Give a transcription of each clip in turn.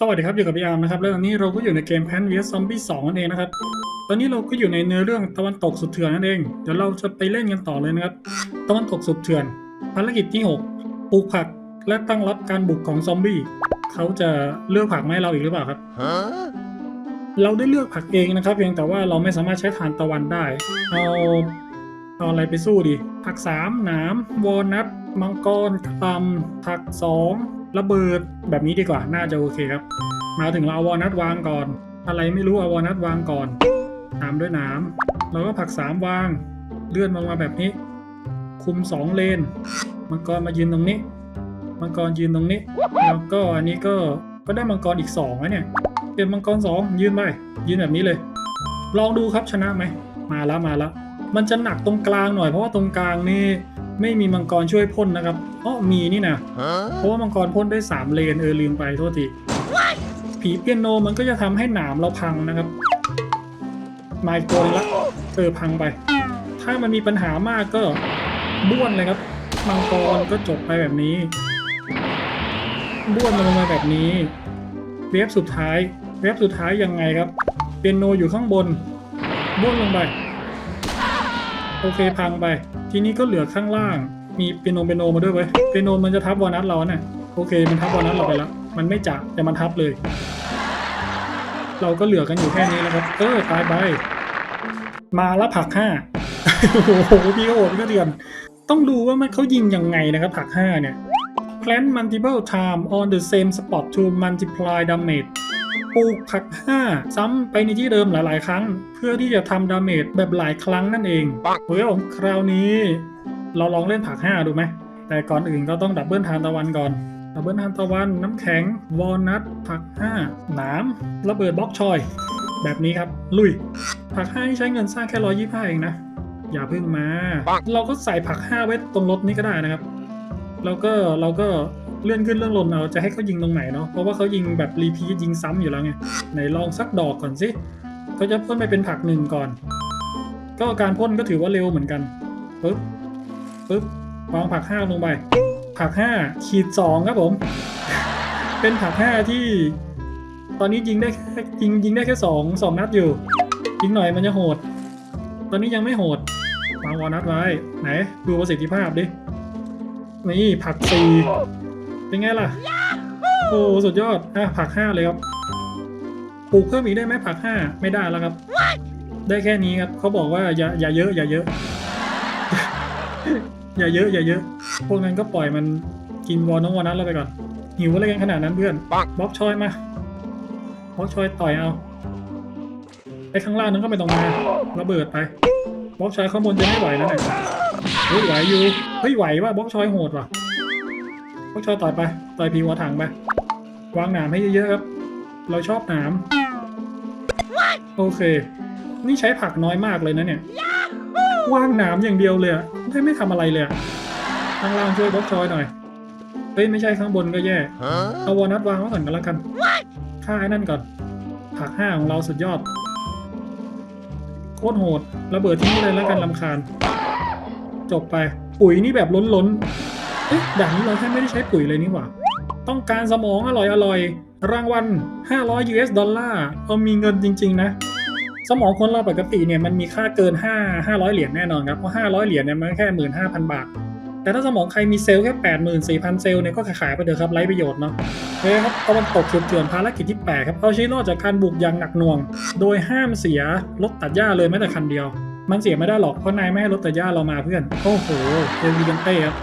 สวัสดีครับ อยู่กับพี่อาร์มนะครับ แล้วตอนนี้เราก็อยู่ในเกมแพนเวียซอมบี้สองนั่นเองนะครับ ตอนนี้เราก็อยู่ในเนื้อเรื่องตะวันตกสุดเถื่อนนั่นเอง เดี๋ยวเราจะไปเล่นกันต่อเลยนะครับ ตะวันตกสุดเถื่อน ภารกิจที่ 6 ปลูกผักและตั้งรับการบุกของซอมบี้ เขาจะเลือกผักมาให้เราอีกหรือเปล่าครับ Huh? เราได้เลือกผักเองนะครับ เพียงแต่ว่าเราไม่สามารถใช้ทานตะวันได้ เอาเอาอะไรไปสู้ดี ผักสามหนามวอลนัท มังกรกระหลำผักสอง ระเบิดแบบนี้ดีกว่า น่าจะโอเคครับ มาถึงเราเอาวอลนัทวางก่อน อะไรไม่รู้เอาวอลนัทวางก่อนตามด้วยนามแล้วก็ผักสามวาง เลื่อนลงมาแบบนี้ คุมสองเลน มังกรมายืนตรงนี้ มังกรยืนตรงนี้ แล้วก็อันนี้ก็ ก็ได้มังกรอีกสองแล้วเนี่ย เป็นมังกรสองยืนไป ยืนแบบนี้เลย ลองดูครับชนะไหม มาแล้วมาแล้ว มันจะหนักตรงกลางหน่อยเพราะว่าตรงกลางนี่ ไม่มีมังกรช่วยพ่นนะครับอ๋อมีนี่นะเพราะว่ามังกรพ่นได้สามเลนเออลืมไปโทษทีผีเปียโนมันก็จะทำให้หนามเราพังนะครับมาอีกตัวหนึงละเออพังไป ถ้ามันมีปัญหามากก็บ้วนเลยครับ มังกรก็จบไปแบบนี้ บ้วนมันลงมาแบบนี้ เวฟสุดท้าย เวฟสุดท้ายยังไงครับ เปียโนอยู่ข้างบน บ้วนลงไป โอเคพังไป ทีนี้ก็เหลือข้างล่าง มีเปียโนเปียโนมาด้วยเว้ยเปียโนมันจะทับวอลนัทเราเนี่ยโอเค มันทับวอลนัทเราไปแล้ว มันไม่จะแต่มันทับเลย เราก็เหลือกันอยู่แค่นี้แล้วครับ เออตายไป มาแล้วผักห้าโอ้โหพี่โหดพี่ก็เดือน ต้องดูว่ามันเขายิงยังไงนะครับ ผักห้าเนี่ย plant multiple time on the same spot to multiply damage ปลูกผัก5ซ้ำไปในที่เดิมหลาย ๆ ครั้ง เพื่อที่จะทำดาเมจแบบหลายครั้งนั่นเองปังเฮ้ยผมคราวนี้ เราลองเล่นผัก5ดูไหมแต่ก่อนอื่นก็ต้องดับเบิลทานตะวันก่อนดับเบิลทานตะวันน้ำแข็ง วอลนัทผัก5หนามระเบิดบล็อกชอย แบบนี้ครับ ลุย ผัก5ที่ใช้เงินสร้างแค่125เองนะ อย่าเพิ่งมาปังเราก็ใส่ผัก5ไว้ตรงรถนี้ก็ได้นะครับ แล้วก็เราก็เลื่อนขึ้นเลื่อนลงเอาจะให้เขายิงตรงไหนเนาะเพราะว่าเขายิงแบบรีพีทยิงซ้ำอยู่แล้วไงไหนลองสักดอกก่อนสิเขาจะพ่นไปเป็นผักหนึ่งก่อน ก็การพ่นก็ถือว่าเร็วเหมือนกันปึ๊บปึ๊บวางผักห้าลงไป ผักห้าขีดสองครับผม เป็นผักห้าที่ ตอนนี้ยิงได้แค่ยิงยิงได้แค่สองสองนัดอยู่ยิงหน่อยมันจะโหด ตอนนี้ยังไม่โหดวางวอนัทไว้ไหนดูประสิทธิภาพดิ นี่ผักสี่เป็นไงล่ะ โอ้สุดยอดอะผักห้าเลยครับปลูกเพิ่มอีกได้ไหมผักห้าไม่ได้แล้วครับ ได้แค่นี้ครับเขาบอกว่าอย่าอย่าเยอะ อย่าเยอะ อย่าเยอะอย่าเยอะ พวกนั้นก็ปล่อยมันกินวอลน้องวอลนั้นเราไปก่อน หิวอะไรกันขนาดนั้นเพื่อนปังบล็อกชอยมาบล็อกชอยต่อยเอาไอ้ข้างล่างนั้นก็ไม่ต้องมาระเบิดไปบล็อกชอยข้างบนจะไม่ไหวแล้วเนี่ยเฮ้ยไหวอยู่ เฮ้ยไหวว่ะบล็อกชอยโหดว่ะบล็อกชอยต่อยไป ต่อยพีหัวถังไป วางหนามให้เยอะๆครับ เราชอบหนาม โอเค นี่ใช้ผักน้อยมากเลยนะเนี่ย วางหนามอย่างเดียวเลยอะไม่ไม่ทำอะไรเลยข้างล่างช่วยบล็อกชอยหน่อย เฮ้ยไม่ใช่ข้างบนก็แย่ Huh? เอาวอนัทวางไว้ก่อนกันแล้วกันค่าไอ้นั่นก่อน ผักห้าของเราสุดยอดโคตรโหด ระเบิดทิ้งเลยแล้วกันลำคาญ จบไป ปุ๋ยนี่แบบล้นล้นๆเอ๊ะด่านนี้เราแค่ไม่ได้ใช้ปุ๋ยเลยนี่หว่า ต้องการสมองอร่อยอร่อย รางวัล 500 US ดอลลาร์เออมีเงินจริง ๆ นะ สมองคนเราปกติเนี่ยมันมีค่าเกิน 5 500 เหรียญแน่นอนครับเพราะ500 เหรียญเนี่ยมันแค่ 15,000 บาท แต่ถ้าสมองใครมีเซลล์แค่ 84,000 เซลล์เนี่ยก็ขายไปเถอะครับไร้ประโยชน์เนาะโอเคครับตะวันตกเถื่อนๆภารกิจที่8ครับเอาชีวิตรอดจากการบุกอย่างหนักหน่วง โดยห้ามเสียรถตัดหญ้าเลยแม้แต่คันเดียว มันเสียไม่ได้หรอกเพราะนายไม่ให้รถตัดหญ้าเรามาเพื่อน โอ้โหเอลีเวนเต้ครับ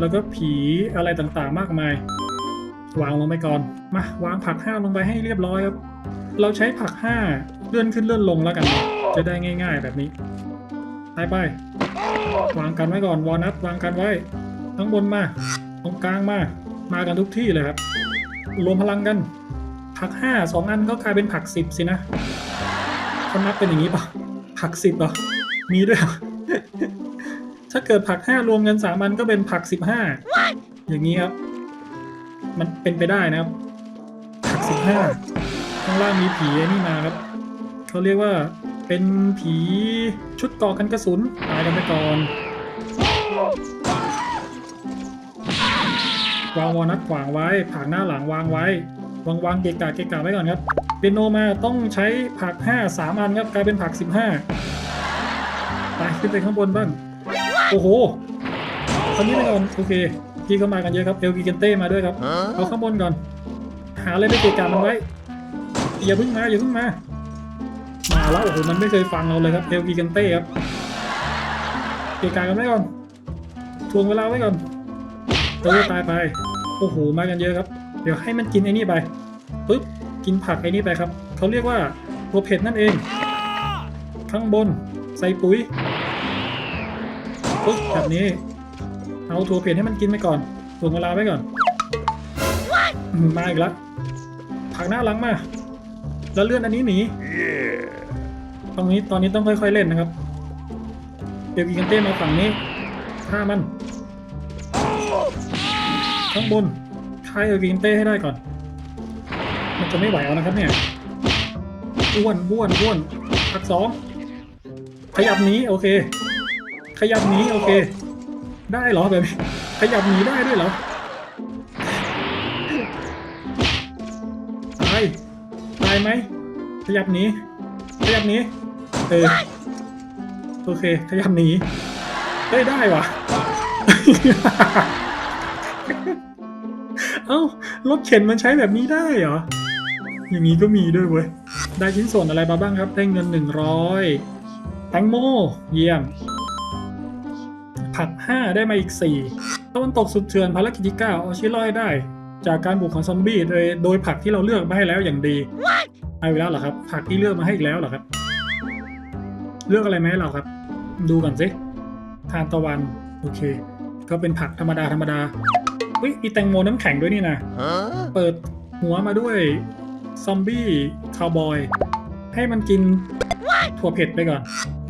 แล้วก็ผีอะไรต่างๆมากมายวางลงไปก่อน มาวางผักห้าลงไปให้เรียบร้อยครับ เราใช้ผักห้าเลื่อนขึ้นเลื่อนลงแล้วกัน จะได้ง่าย ๆ แบบนี้ไปไปวางกันไว้ก่อนวอลนัทวางกันไว้ทั้งบนมาตรงกลางมา มากันทุกที่เลยครับ รวมพลังกัน ผักห้าสองอันก็กลายเป็นผักสิบสินะเขานับเป็นอย่างนี้ปะ ผักสิบเหรอมีด้วย ถ้าเกิดผักห้ารวมกันสามันก็เป็นผักสิบห้าอย่างนี้ครับ มันเป็นไปได้นะครับ ผักสิบห้าข้างล่างมีผีไอ้นี่มาครับเขาเรียกว่าเป็นผีชุดกราะกันกระสุนตายกันไปก่อนวางวอนัทขวางไว้ผางหน้าหลังวางไว้วางวางเกะกะเกะกะไว้ก่อนครับ เปียโนมาต้องใช้ผักห้าสามอันครับกลายเป็นผักสิบห้าไปขึ้นไปข้างบนบ้าง โอ้โหคนนี้ไปก่อนโอเคพี่เข้ามากันเยอะครับเอลกิเกนเต้มาด้วยครับเอาข้างบนก่อน หาอะไรไปเกะกะมันไว้อย่าพิ่งมาอย่าพิ่งมามาแล้วโอ้โหมันไม่เคยฟังเราเลยครับเอลกิเกนเต้ครับเกะกะกันไว้ก่อนทวงเวลาไว้ก่อนเออตายไป โอ้โหมากันเยอะครับ เดี๋ยวให้มันกินไอ้นี่ไปปึ๊บ กินผักไอ้นี่ไปครับ เขาเรียกว่าตัวเผ็ดนั่นเอง ข้างบนใส่ปุ๋ยปึ๊บแบบนี้ เอาถั่วเผ็ดให้มันกินไปก่อนถ่วงเวลาไว้ก่อนมมาอีกแล้วผักหน้าหลังมา แล้วเลื่อนอันนี้หนีตรงนี้ตอนนี้ต้องค่อยๆเล่นนะครับ เดี๋ยวกิกันเต้มาฝั่งนี้ฆ่ามัน ข้างบนฆ่าเอลกินเต้ให้ได้ก่อน มันจะไม่ไหวเอานะครับเนี่ยอ้วนบ้วนบ้วนผักสองขยับหนีโอเค ขยับหนีโอเค ได้เหรอแบบนี้ขยับหนีได้ด้วยเหรอตายตายไหมขยับหนีขยับหนีเออโอเค ขยับหนีได้ยได้วะเอ้ารถเข็นมันใช้แบบนี้ได้เหรอ อย่างนี้ก็มีด้วยเว้ย ได้ชิ้นส่วนอะไรมาบ้างครับ ได้เงินหนึ่งร้อยแตงโม เยี่ยม ผัก 5 ได้มาอีก 4ตะวันตกสุดเถื่อนภารกิจที่9เอาชีวิตรอดให้ได้ จากการบุกของซอมบี้โดยโดยผักที่เราเลือกมาให้แล้วอย่างดีเอาอีกแล้วเหรอครับ ผักที่เลือกมาให้อีกแล้วเหรอครับ เลือกอะไรมาให้เราครับ ดูก่อนสิทานตะวัน โอเค ก็เป็นผักธรรมดาธรรมดาเฮ้ยมีแตงโมน้ำแข็งด้วยนี่นะ เปิดหัวมาด้วย ซอมบี้คาวบอย ให้มันกินถั่วเผ็ดไปก่อน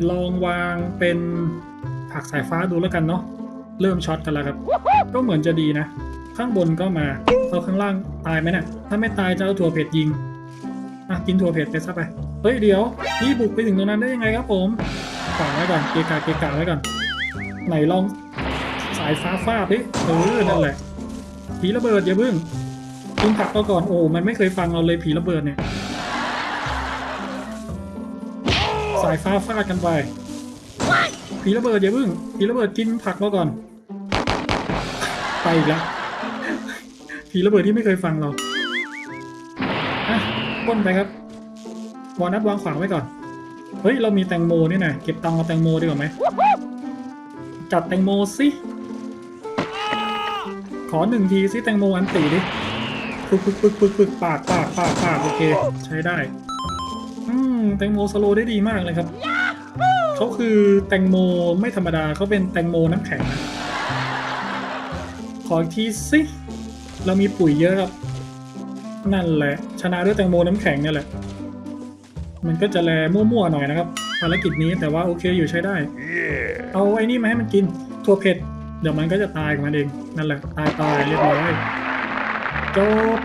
ลองวางเป็นผักสายฟ้าดูแล้วกันเนาะเริ่มช็อตกันแล้วครับ ก็เหมือนจะดีนะ ข้างบนก็มาเอาข้างล่างตายไหมเนะ่ะถ้าไม่ตายจะเอาถั่วเผ็ดยิงอะกินถั่วเผ็ดไปซะไปเฮ้ยเดี๋ยวพี่บุกไปถึงตรงนั้นได้ยังไงครับผมฝากไว้ก่อนเกะกะเกะกะไว้ก่อนไหนลองสายฟ้าฟาดดิเออนั่นแหละผีระเบิดอย่าเพิ่ง กินผักก็ก่อนโอ้มันไม่เคยฟังเราเลยผีระเบิดเนี่ย สายฟ้าฟาดกันไป ผีระเบิดอย่าเพิ่ง ผีระเบิดกินผักมาก่อน ไปอีกแล้วผีระเบิดที่ไม่เคยฟังเราอะป้นไปครับวอนัทวางขวางไว้ก่อน เฮ้ย เรามีแตงโมนี่นะเก็บตังค์เอาแตงโมดีกว่าไหม จัดแตงโมสิ ขอหนึ่งทีซิแตงโมอันตีดิ ปึกปึกปึกปึกปึกปากปากปากปากโอเค ใช้ได้ อืมแตงโมสโลได้ดีมากเลยครับ เขาคือแตงโมไม่ธรรมดาเขาเป็นแตงโมน้ำแข็งนะขออีกทีสิ เรามีปุ๋ยเยอะครับ นั่นแหละ ชนะด้วยแตงโมน้ำแข็งเนี่ยแหละ มันก็จะแลมั่วๆหน่อยนะครับภารกิจนี้แต่ว่าโอเคอยู่ใช้ได้ เอาไอ้นี่มาให้มันกินถั่วเผ็ด เดี๋ยวมันก็จะตายของมันเอง นั่นแหละ ตายตายเรียบร้อย จบ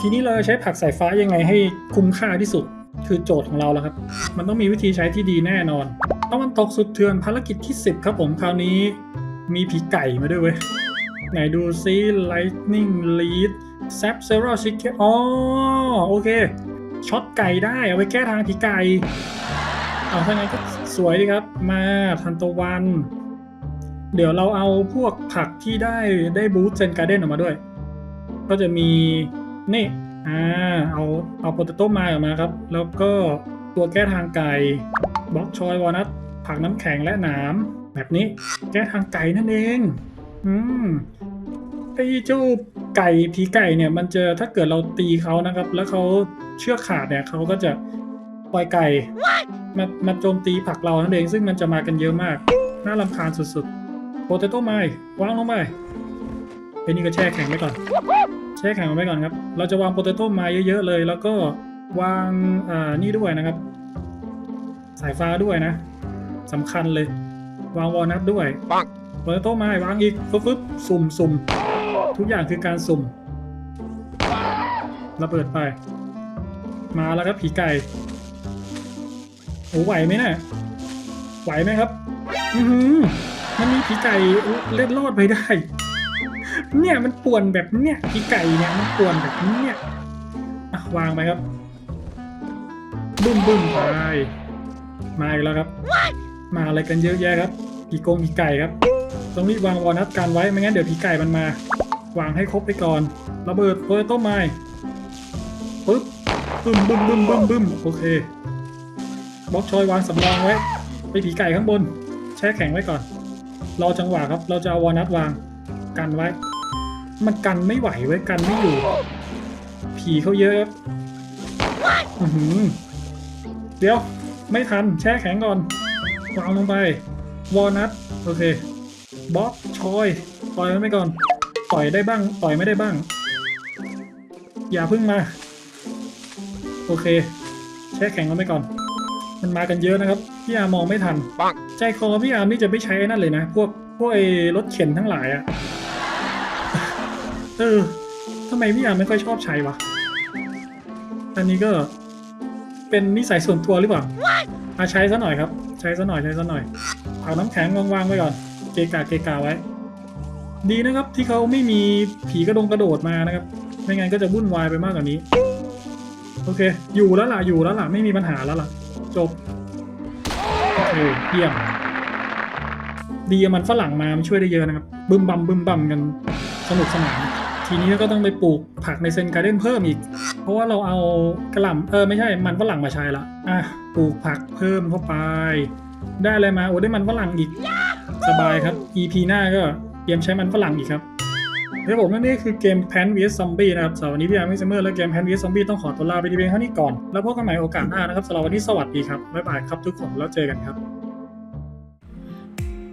ทีนี้เราจะใช้ผักสายฟ้ายังไงให้คุ้มค่าที่สุด คือโจทย์ของเราแล้วครับ มันต้องมีวิธีใช้ที่ดีแน่นอนตะวันตกสุดเถื่อนภารกิจที่ 10 ครับผมคราวนี้ มีผีไก่มาด้วยเว้ย ไหนดูซิ lightning lead sap several chicken อ๋อโอเค ช็อตไก่ได้ เอาไปแก้ทางผีไก่ เอาถ้างั้นก็สวยดีครับ มาทันตะวัน เดี๋ยวเราเอาพวกผักที่ได้ได้บูสเซนการ์เด้นออกมาด้วย ก็จะมีนี่อ่าเอาเอาโปเตโต้มาออกมาครับ แล้วก็ตัวแก้ทางไก่บล็อกชอยวอลนัทผักน้ำแข็งและหนามแบบนี้แก้ทางไก่นั่นเอง อืมไอ้เจ้าไก่ผีไก่เนี่ยมันจะถ้าเกิดเราตีเขานะครับ แล้วเขาเชือกขาดเนี่ยเขาก็จะปล่อยไก่มามาโจมตีผักเรานั่นเองซึ่งมันจะมากันเยอะมาก น่ารำคาญสุดๆโปเตโต้ไม้วางลงไป ไอ้นี่ก็แช่แข็งไว้ก่อน แช่แข็งไว้ก่อนครับ เราจะวางโปเตโต้ไม้เยอะๆเลย แล้วก็วางอ่านี่ด้วยนะครับ สายฟ้าด้วยนะสำคัญเลย วางวอลนัทด้วยปังโปเตโต้ไม้วางอีกฟึบฟึบสุ่มสุ่มทุกอย่างคือการสุ่มระเบิดไป มาแล้วครับผีไก่โอ้ไหวไหมน่ะไหวไหมครับอือหือมันมีผีไก่เล็ดรอดไปได้ เนี่ยมันป่วนแบบเนี้ยผีไก่เนี่ยมันป่วนแบบเนี้ยวางไปครับบึ้มบึ้มไปมาอีกแล้วครับ มาอะไรกันเยอะแยะครับผีโกงผีไก่ครับต้องรีบวางวอลนัทกันไว้ไม่งั้นเดี๋ยวผีไก่มันมา วางให้ครบไปก่อนระเบิดเปิดต้นไม้ปึ๊บบึ้มบึ้มบึ้มบึ้มบึ้มโอเคบล็อกชอยวางสำรองไว้ ไปผีไก่ข้างบน แช่แข็งไว้ก่อนรอจังหวะครับ เราจะเอาวอลนัทวาง กันไว้ มันกันไม่ไหวไว้ยกันไม่อยู่ ผีเขาเยอะครับอื้อหือเดี๋ยว ไม่ทัน แช่แข็งก่อนวางลงไป วอลนัทโอเคบล็อกชอยปล่อยมันไปก่อน ต่อยได้บ้าง ต่อยไม่ได้บ้าง อย่าเพึ่งมา โอเค แช่แข็งกันไปก่อน มันมากันเยอะนะครับ พี่อาร์มองไม่ทัน ใจคอพี่อาร์มนี่จะไม่ใช้นั่นเลยนะ พวกพวกไอ้รถเข็นทั้งหลายอะ เออทำไมพี่อาไม่ค่อยชอบใช้วะ อันนี้ก็เป็นนิสัยส่วนตัวหรือเปล่าอาใช้ซะหน่อยครับ ใช้ซะหน่อยใช้ซะหน่อยเอาน้ำแข็งวางๆไว้ก่อน เกะกะเกะกะไว้ ดีนะครับที่เขาไม่มีผีกระดงกระโดดมานะครับ ไม่งั้นก็จะวุ่นวายไปมากกว่านี้ โอเค อยู่แล้วล่ะอยู่แล้วล่ะไม่มีปัญหาแล้วล่ะ จบโอเคเยี่ยมดีมันฝรั่งมามันช่วยได้เยอะนะครับบึมบัมบึมบัมกัน สนุกสนาน ทีนี้ก็ต้องไปปลูกผักในเซนการ์เด้นเพิ่มอีก เพราะว่าเราเอากระหล่ำเออไม่ใช่มันฝรั่งมาใช้ละอะปลูกผักเพิ่มเข้าไป ได้อะไรมาโอ้ได้มันฝรั่งอีก สบายครับ EP หน้าก็เตรียมใช้มันฝรั่งอีกครับครับผมนั่นนี่คือเกม Pan vs Zombie นะครับสำหรับวันนี้พี่อาร์มิสเมอร์และเกม Pan vs Zombie ต้องขอตัวลาไปทีเพียงเท่านี้ก่อน แล้วพบกันใหม่โอกาสหน้านะครับสำหรับวันนี้สวัสดีครับ บ๊ายบายครับทุกคนแล้วเจอกันครับ